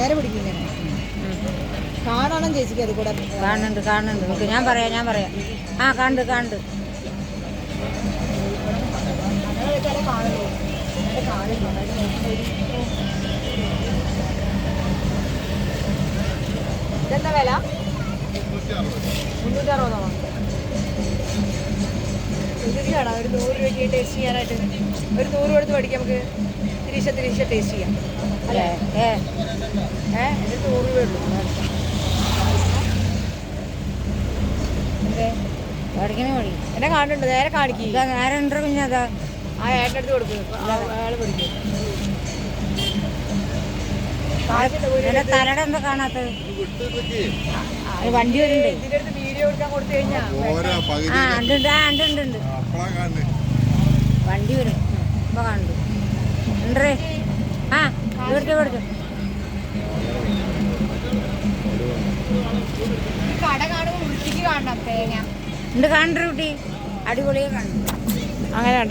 നേരെ പിടിക്കും ഇങ്ങനെ. കാണണം ചേച്ചിക്ക് അത് കൂടെ കാണുന്നുണ്ട് കാണുന്നുണ്ട്. നമുക്ക് ഞാൻ പറയാം ഞാൻ പറയാം. ആ കണ്ട് കണ്ട്. ഇതെന്താ വില? മുന്നൂറ്റി സുന്ദരിയാണോ ഒരു നൂറ് രൂപയ്ക്ക് ടേസ്റ്റ് ചെയ്യാനായിട്ട്. ഒരു നൂറ് കൊടുത്ത് മേടിക്കാം നമുക്ക്. തിരിച്ച തിരിച്ച ടേസ്റ്റ് ചെയ്യാം. അല്ലേ? ഏ. എന്നെ കാണുന്നുണ്ട് നേരെ കാണിക്കും നേരെ ഉണ്ട് പിന്നെ അതാ ആ ഏട്ടന്റെ അടുത്ത് കൊടുക്കും എന്താ കാണാത്തത് വണ്ടി വരുന്നുണ്ട് അടുത്ത് വീഡിയോ എടുക്കാൻ ആ ഉണ്ട് ഉണ്ട് ഉണ്ട് വണ്ടി വരും ഇപ്പൊ കാണുന്നുണ്ട് ഉണ്ടേ ആ ഇവിടുത്തെ ഇവിടുത്തെ കട കാണുമ്പോൾ കാണണം തേങ്ങ കുട്ടി? അടിപൊളിയെ കണ്ടു അങ്ങനെ